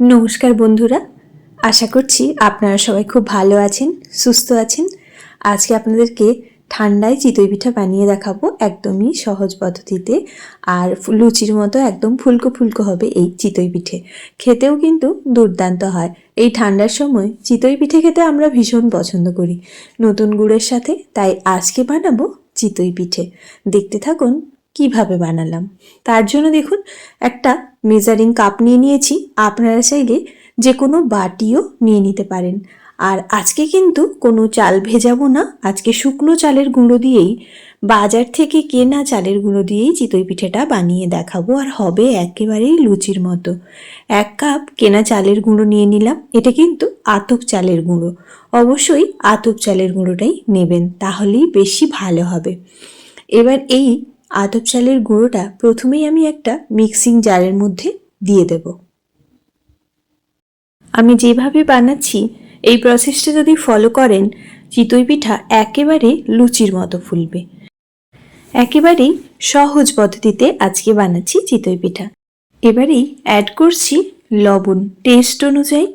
নমস্কার বন্ধুরা। আশা করছি আপনারা সবাই খুব ভালো আছেন, সুস্থ আছেন। আজকে আপনাদেরকে ঠান্ডায় চিতই পিঠা বানিয়ে দেখাবো একদমই সহজ পদ্ধতিতে। আর লুচির মতো একদম ফুলকো ফুলকো হবে এই চিতই পিঠে। খেতেও কিন্তু দুর্দান্ত হয়। এই ঠান্ডার সময় চিতই পিঠে খেতে আমরা ভীষণ পছন্দ করি। নতুন গুড়ের সাথে তাই আজকে বানাবো চিতই পিঠে। দেখতে থাকুন কীভাবে বানালাম? তার জন্য দেখুন, একটা মেজারিং কাপ নিয়ে নিয়েছি। আপনারা চাইলে যে কোনো বাটিও নিয়ে নিতে পারেন। আর আজকে কিন্তু কোনো চাল ভেজাবো না। আজকে শুকনো চালের গুঁড়ো দিয়েই, বাজার থেকে কেনা চালের গুঁড়ো দিয়েই চিতই পিঠেটা বানিয়ে দেখাবো। আর হবে একেবারেই লুচির মতো। এক কাপ কেনা চালের গুঁড়ো নিয়ে নিলাম। এটা কিন্তু আতপ চালের গুঁড়ো। অবশ্যই আতপ চালের গুঁড়োটাই নেবেন, তাহলেই বেশি ভালো হবে। এবার এই আতপ চালের গুঁড়োটা প্রথমেই আমি একটা মিক্সিং জারের মধ্যে দিয়ে দেব। আমি যেভাবে বানাচ্ছি, এই প্রসেসটা যদি ফলো করেন, চিতই পিঠা একেবারে লুচির মতো ফুলবে। একেবারেই সহজ পদ্ধতিতে আজকে বানাচ্ছি চিতই পিঠা। এবারেই অ্যাড করছি লবণ। টেস্ট অনুযায়ী,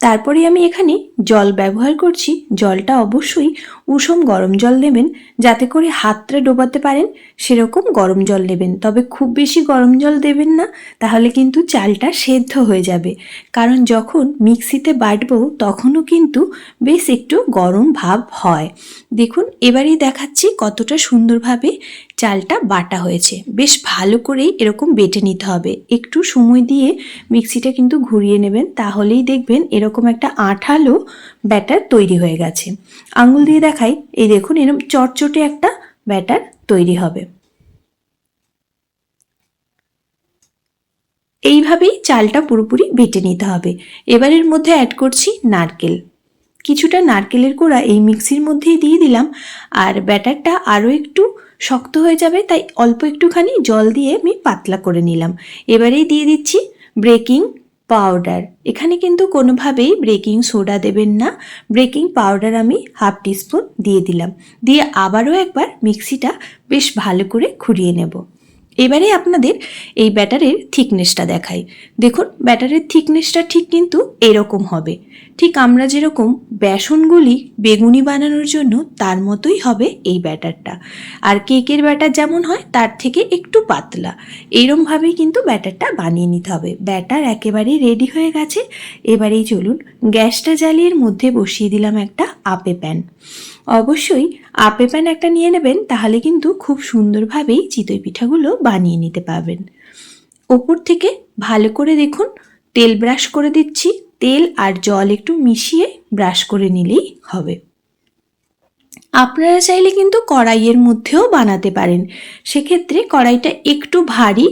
তারপরে আমি এখানে জল ব্যবহার করছি। জলটা অবশ্যই উষম গরম জল নেবেন, যাতে করে হাতটা ডোবাতে পারেন, সেরকম গরম জল নেবেন। তবে খুব বেশি গরম জল দেবেন না, তাহলে কিন্তু চালটা সেদ্ধ হয়ে যাবে। কারণ যখন মিক্সিতে বাটবো, তখনও কিন্তু বেশ একটু গরম ভাব হয়। দেখুন, এবারেই দেখাচ্ছি কতটা সুন্দরভাবে চালটা বাটা হয়েছে। বেশ ভালো করেই এরকম বেটে নিতে হবে। একটু সময় দিয়ে মিক্সিটা কিন্তু ঘুরিয়ে নেবেন, তাহলেই দেখবেন এরকম একটা আঠালো ব্যাটার তৈরি হয়ে গেছে। আঙুল দিয়ে দেখাই। এই দেখুন এরকম চটচটে একটা ব্যাটার তৈরি হবে। এইভাবেই চালটা পুরোপুরি বেটে নিতে হবে। এবার এর মধ্যে অ্যাড করছি নারকেল। কিছুটা নারকেলের কোড়া এই মিক্সির মধ্যেই দিয়ে দিলাম। আর ব্যাটারটা আরও একটু শক্ত হয়ে যাবে, তাই অল্প একটুখানি জল দিয়ে আমি পাতলা করে নিলাম। এবারেই দিয়ে দিচ্ছি ব্রেকিং পাউডার এখানে কিন্তু কোনোভাবেই ব্রেকিং সোডা দেবেন না। ব্রেকিং পাউডার আমি হাফ টিস্পুন দিয়ে দিলাম। দিয়ে আবারও একবার মিক্সিটা বেশ ভালো করে ঘুরিয়ে নেব। এবারে আপনাদের এই ব্যাটারের থিকনেসটা দেখাই। দেখুন, ব্যাটারের থিকনেসটা ঠিক কিন্তু এরকম হবে। ঠিক আমরা যেরকম বেসনগুলি বেগুনি বানানোর জন্য তার মতোই হবে এই ব্যাটারটা। আর কেকের ব্যাটার যেমন হয়, তার থেকে একটু পাতলা। এইরমভাবেই কিন্তু ব্যাটারটা বানিয়ে নিতে হবে। ব্যাটার একেবারে রেডি হয়ে গেছে। এবারেই চলুন, গ্যাসটা জ্বালিয়ে মধ্যে বসিয়ে দিলাম একটা আপে প্যান। অবশ্যই, আপে প্যান একটা নিয়ে নেবেন, তাহলে কিন্তু খুব সুন্দরভাবেই চিতই পিঠাগুলো বানিয়ে নিতে পারবেন। ওপর থেকে ভালো করে দেখুন, তেল ব্রাশ করে দিচ্ছি। তেল আর জল একটু মিশিয়ে ব্রাশ করে নিলেই হবে। আপনারা চাইলে কিন্তু কড়াইয়ের মধ্যেও বানাতে পারেন। সেক্ষেত্রে কড়াইটা একটু ভারী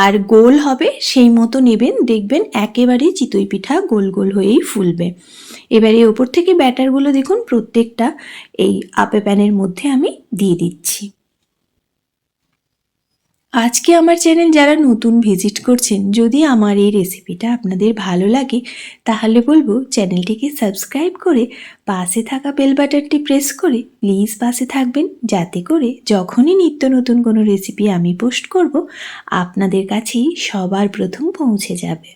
আর গোল হবে, সেই মতো নেবেন। দেখবেন একেবারেই চিতই পিঠা গোল গোল হয়েই ফুলবে। এবারে ওপর থেকে ব্যাটারগুলো দেখুন, প্রত্যেকটা এই আপে প্যানের মধ্যে আমি দিয়ে দিচ্ছি। আজকে আমার চ্যানেল যারা নতুন ভিজিট করছেন, যদি আমার এই রেসিপিটা আপনাদের ভালো লাগে, তাহলে বলব চ্যানেলটিকে সাবস্ক্রাইব করে পাশে থাকা বেল বাটনটি প্রেস করে প্লিজ পাশে থাকবেন, যাতে করে যখনই নিত্য নতুন কোনো রেসিপি আমি পোস্ট করব, আপনাদের কাছেই সবার প্রথম পৌঁছে যাবে।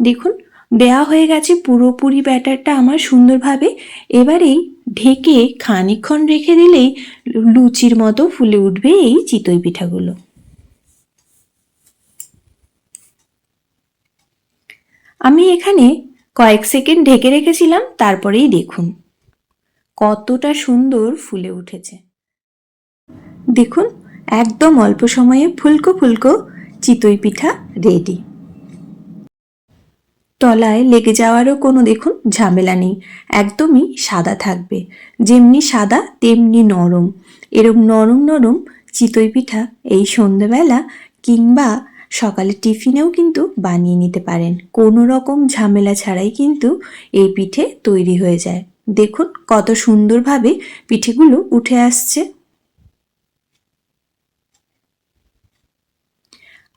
দেখুন দেয়া হয়ে গেছে পুরোপুরি ব্যাটারটা আমার সুন্দরভাবে। এবারেই ঢেকে খানিকক্ষণ রেখে দিলেই লুচির মতো ফুলে উঠবে এই চিতই পিঠাগুলো। আমি এখানে কয়েক সেকেন্ড ঢেকে রেখেছিলাম, তারপরেই দেখুন। কতটা সুন্দর ফুলে উঠেছে। দেখুন, একদম অল্প সময়ে ফুলকো ফুলকো চিতই পিঠা রেডি। তলায় লেগে যাওয়ারও কোনো দেখুন ঝামেলা নেই। একদমই সাদা থাকবে। যেমনি সাদা, তেমনি নরম। এরম নরম নরম চিতই পিঠা এই সন্ধেবেলা কিংবা সকালে টিফিনেও কিন্তু বানিয়ে নিতে পারেন। কোনো রকম ঝামেলা ছাড়াই কিন্তু এই পিঠে তৈরি হয়ে যায়। দেখুন কত সুন্দরভাবে পিঠেগুলো উঠে আসছে।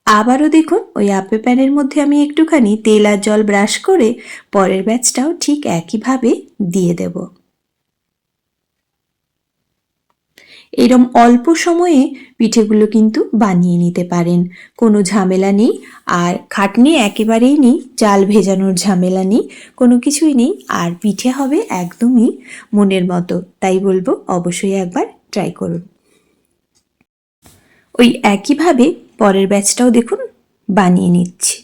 আবারও দেখুন, ওই আপে প্যানের মধ্যে আমি একটুখানি তেল আর জল ব্রাশ করে পরের ব্যাচটাও ঠিক একইভাবে দিয়ে দেব। এরম অল্প সময়ে পিঠেগুলো কিন্তু বানিয়ে নিতে পারেন, কোনো ঝামেলা নেই। আর খাটনি একেবারেই নেই, চাল ভেজানোর ঝামেলা নেই, কোনো কিছুই নেই। আর পিঠে হবে একদমই মনের মতো, তাই বলব অবশ্যই একবার ট্রাই করুন। ওই একইভাবে পরের ব্যাচটাও দেখুন, বানিয়ে নিচ্ছি।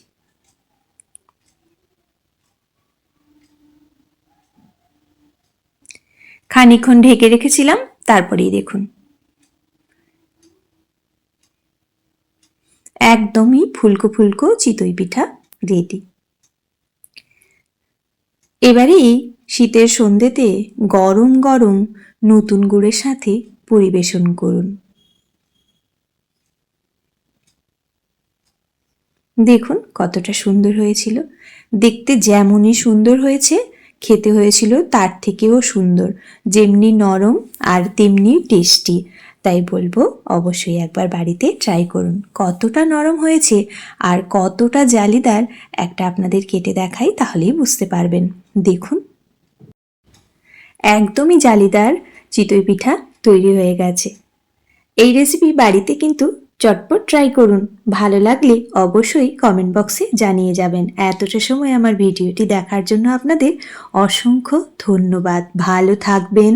খানিকক্ষণ ঢেকে রেখেছিলাম, তারপরেই দেখুন। একদমই ফুলকো ফুলকো চিতই পিঠা রেডি। এবারে শীতের সন্ধ্যেতে গরম গরম নতুন গুড়ের সাথে পরিবেশন করুন। দেখুন কতটা সুন্দর হয়েছিল। দেখতে যেমনই সুন্দর হয়েছে, খেতে হয়েছিল তার থেকেও সুন্দর। যেমনি নরম আর তেমনি টেস্টি। তাই বলব অবশ্যই একবার বাড়িতে ট্রাই করুন। কতটা নরম হয়েছে আর কতটা জালিদার একটা আপনাদের কেটে দেখাই তাহলেই বুঝতে পারবেন। দেখুন। একদমই জালিদার চিতই পিঠা তৈরি হয়ে গেছে। এই রেসিপি বাড়িতে কিন্তু চটপট ট্রাই করুন। ভালো লাগলে অবশ্যই কমেন্ট বক্সে জানিয়ে যাবেন। এতটা সময় আমার ভিডিওটি দেখার জন্য আপনাদের অসংখ্য ধন্যবাদ। ভালো থাকবেন।